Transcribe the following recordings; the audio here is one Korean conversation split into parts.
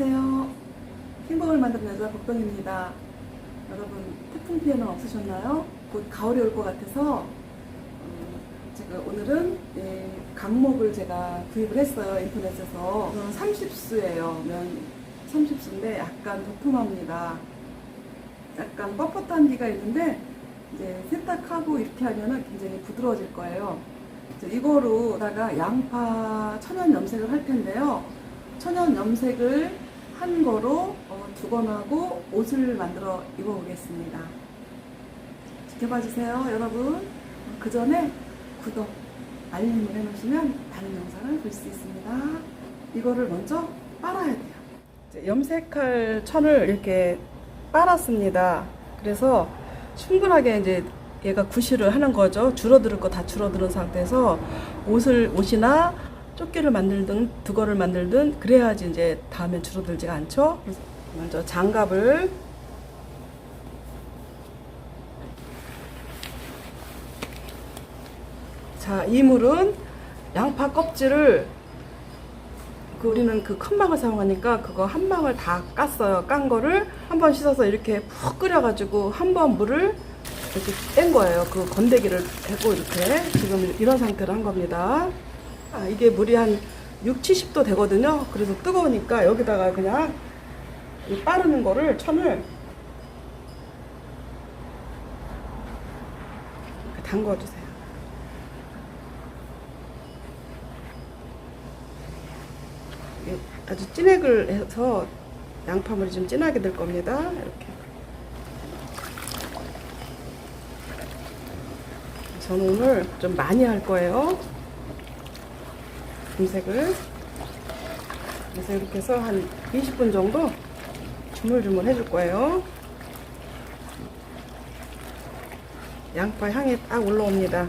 안녕하세요. 행복을 만드는 여자 복동입니다. 여러분 태풍 피해는 없으셨나요? 곧 가을이 올 것 같아서 음, 제가 오늘은 예, 강목을 제가 구입을 했어요 인터넷에서. 이거는 30수예요. 면 30수인데 약간 도톰합니다. 약간 뻣뻣한 기가 있는데 이제 세탁하고 이렇게 하면은 굉장히 부드러워질 거예요. 이거로다가 양파 천연 염색을 할 텐데요. 천연 염색을 한 거로 어, 두건하고 옷을 만들어 입어보겠습니다. 지켜봐 주세요, 여러분. 그 전에 구독, 알림을 해놓으시면 다른 영상을 볼 수 있습니다. 이거를 먼저 빨아야 돼요. 염색할 천을 이렇게 빨았습니다. 그래서 충분하게 이제 얘가 구실을 하는 거죠. 줄어들 거 다 줄어드는 상태에서 옷을 옷이나 조끼를 만들든 두거를 만들든 그래야지 이제 다음에 줄어들지가 않죠. 먼저 장갑을 자, 이 물은 양파 껍질을 그 우리는 그 큰 망을 사용하니까 그거 한 망을 다 깠어요. 깐 거를 한 번 씻어서 이렇게 푹 끓여가지고 한 번 물을 이렇게 뺀 거예요. 그 건더기를 대고 이렇게 지금 이런 상태로 한 겁니다. 아, 이게 물이 한 6, 70도 되거든요. 그래서 뜨거우니까 여기다가 그냥 이 빠르는 거를 천을 담궈주세요. 아주 진액을 해서 양파물이 좀 진하게 될 겁니다. 이렇게. 저는 오늘 좀 많이 할 거예요. 검색을. 그래서 이렇게 해서 한 20분 정도 주물주물 해줄 거예요. 양파 향이 딱 올라옵니다.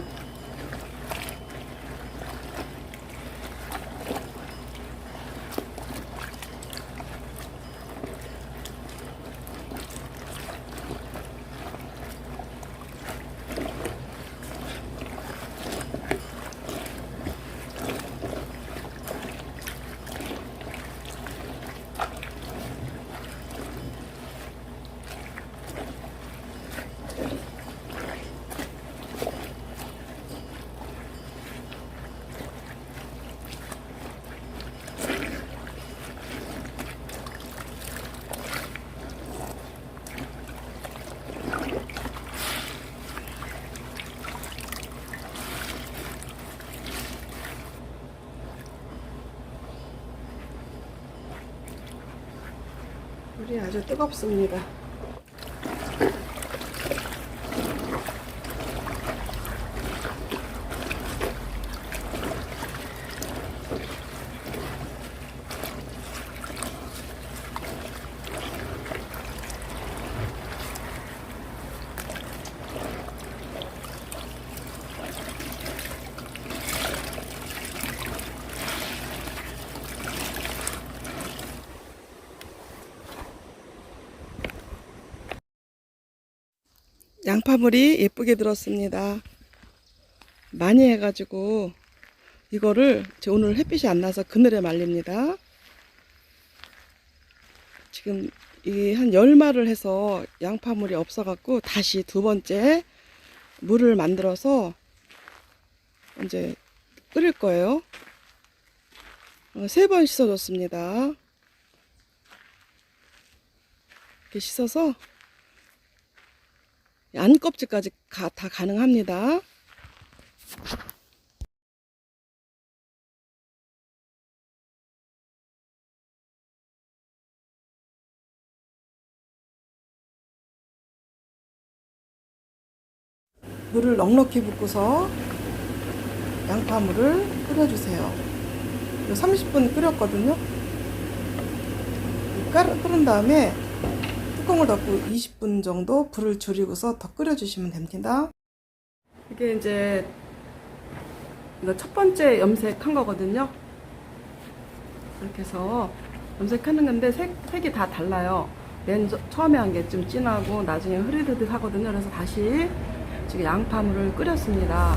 아주 뜨겁습니다. 양파물이 예쁘게 들었습니다. 많이 해가지고 이거를 제 오늘 햇빛이 안 나서 그늘에 말립니다. 지금 이한 열마를 해서 양파물이 없어갖고 다시 두 번째 물을 만들어서 이제 끓일 거예요. 어, 세번 씻어줬습니다. 이렇게 씻어서 안 껍질까지 가, 다 가능합니다. 물을 넉넉히 붓고서 양파물을 끓여주세요. 30분 끓였거든요. 끓- 끓은 다음에 뚜껑을 덮고 20분 정도 불을 줄이고서 더 끓여주시면 됩니다. 이게 이제 첫 번째 염색한 거거든요. 이렇게 해서 염색하는 건데 색, 색이 다 달라요. 맨 저- 처음에 한 게 좀 진하고 나중에 흐릿흐릿 하거든요. 그래서 다시 지금 양파물을 끓였습니다.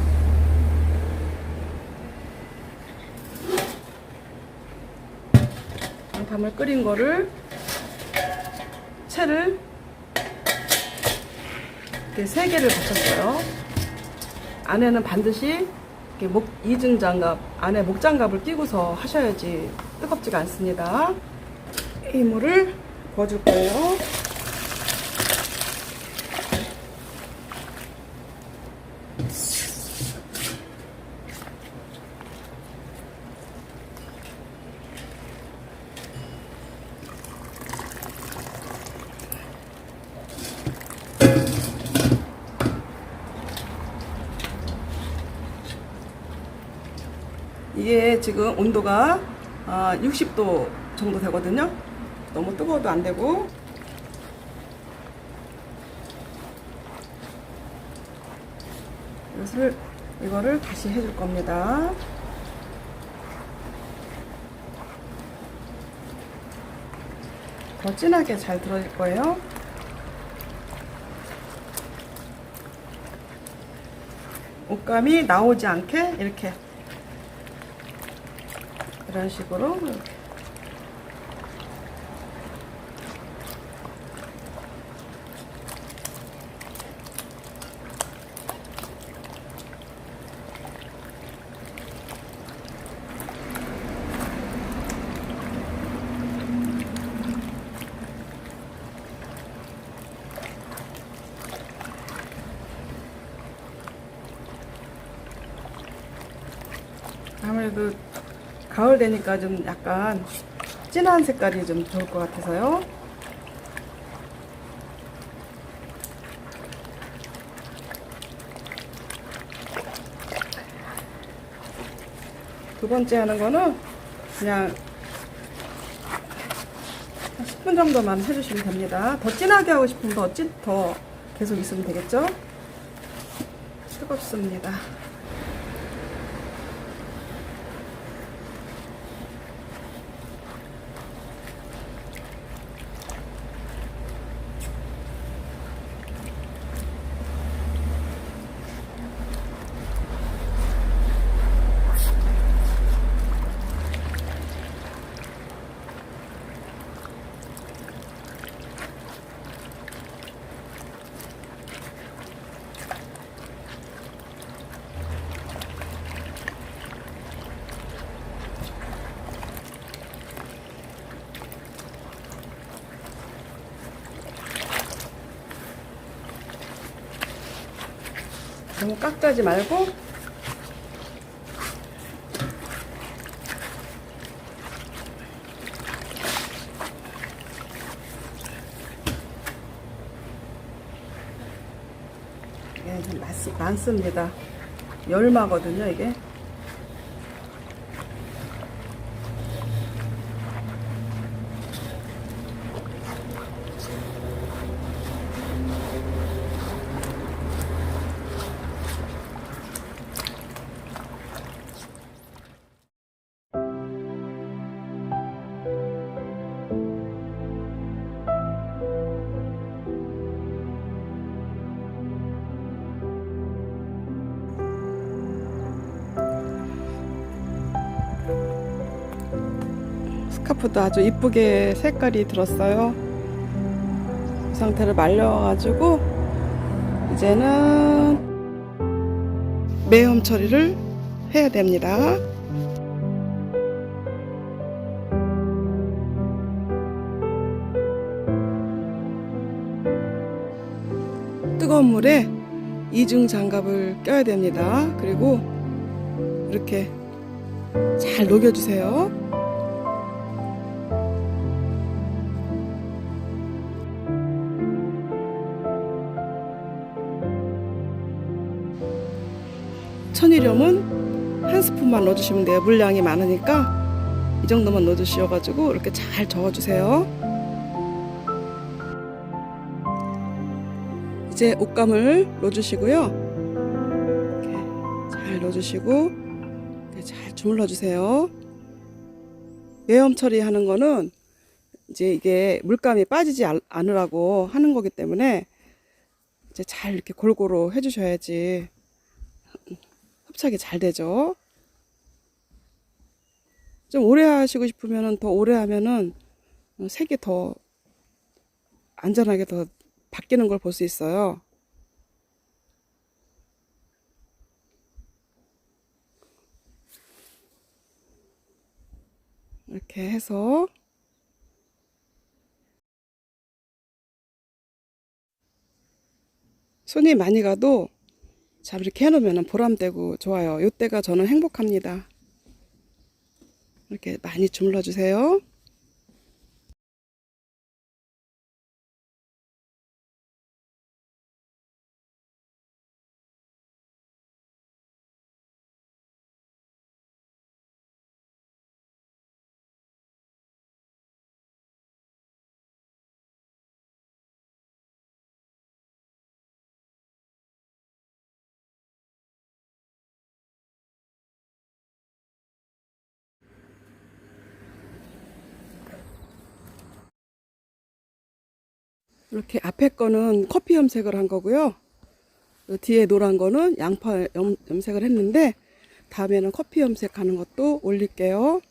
양파 감을 끓인 거를 채를 이렇게 세 개를 붙였어요. 안에는 반드시 이렇게 목 이중 장갑 안에 목 장갑을 끼고서 하셔야지 뜨겁지가 않습니다. 이 물을 부어줄 거예요. 이게 지금 온도가 아, 60도 정도 되거든요. 너무 뜨거워도 안 되고. 이것을 이거를 다시 해줄 겁니다. 더 진하게 잘 들어질 거예요. 옷감이 나오지 않게 이렇게 이런 식으로. 아무래도 가을 되니까 좀 약간 진한 색깔이 좀 좋을 것 같아서요. 두 번째 하는 거는 그냥 한 10분 정도만 해주시면 됩니다. 더 진하게 하고 싶으면 더, 찐, 더 계속 있으면 되겠죠? 뜨겁습니다. 너무 깍까지 말고 많, 많습니다. 열마거든요, 이게. 스카프도 아주 이쁘게 색깔이 들었어요. 이 상태를 말려가지고 이제는 매염 처리를 해야 됩니다. 뜨거운 물에 이중 장갑을 껴야 됩니다. 그리고 이렇게 잘 녹여주세요. 천일염은 한 스푼만 넣어주시면 돼요. 물량이 많으니까 이 정도만 넣어주셔가지고 이렇게 잘 저어주세요. 이제 옷감을 넣어주시고요. 이렇게 잘 넣어주시고 잘 주물러 주세요. 매염 처리하는 거는 이제 이게 물감이 빠지지 않- 않으라고 하는 거기 때문에 이제 잘 이렇게 골고루 해주셔야지 흡착이 잘 되죠. 좀 오래 하시고 싶으면 더 오래 하면은 어, 색이 더 안전하게 더 바뀌는 걸 볼 수 있어요. 이렇게 해서 손이 많이 가도 잘 이렇게 해놓으면 보람되고 좋아요. 이때가 저는 행복합니다. 이렇게 많이 주물러 주세요. 이렇게 앞에 거는 커피 염색을 한 거고요. 그 뒤에 노란 거는 양파 염, 염색을 했는데 다음에는 커피 염색하는 것도 올릴게요.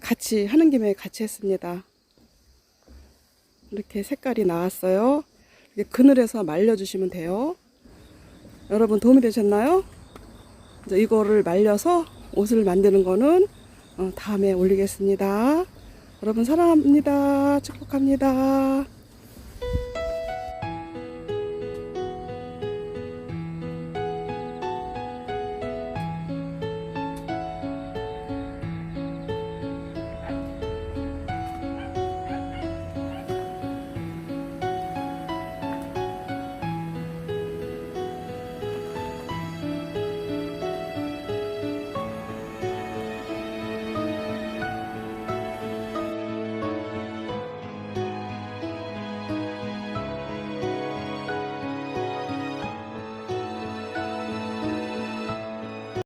같이 하는 김에 같이 했습니다. 이렇게 색깔이 나왔어요. 이렇게 그늘에서 말려주시면 돼요. 여러분 도움이 되셨나요? 이제 이거를 말려서 옷을 만드는 거는 어, 다음에 올리겠습니다. 여러분 사랑합니다. 축복합니다.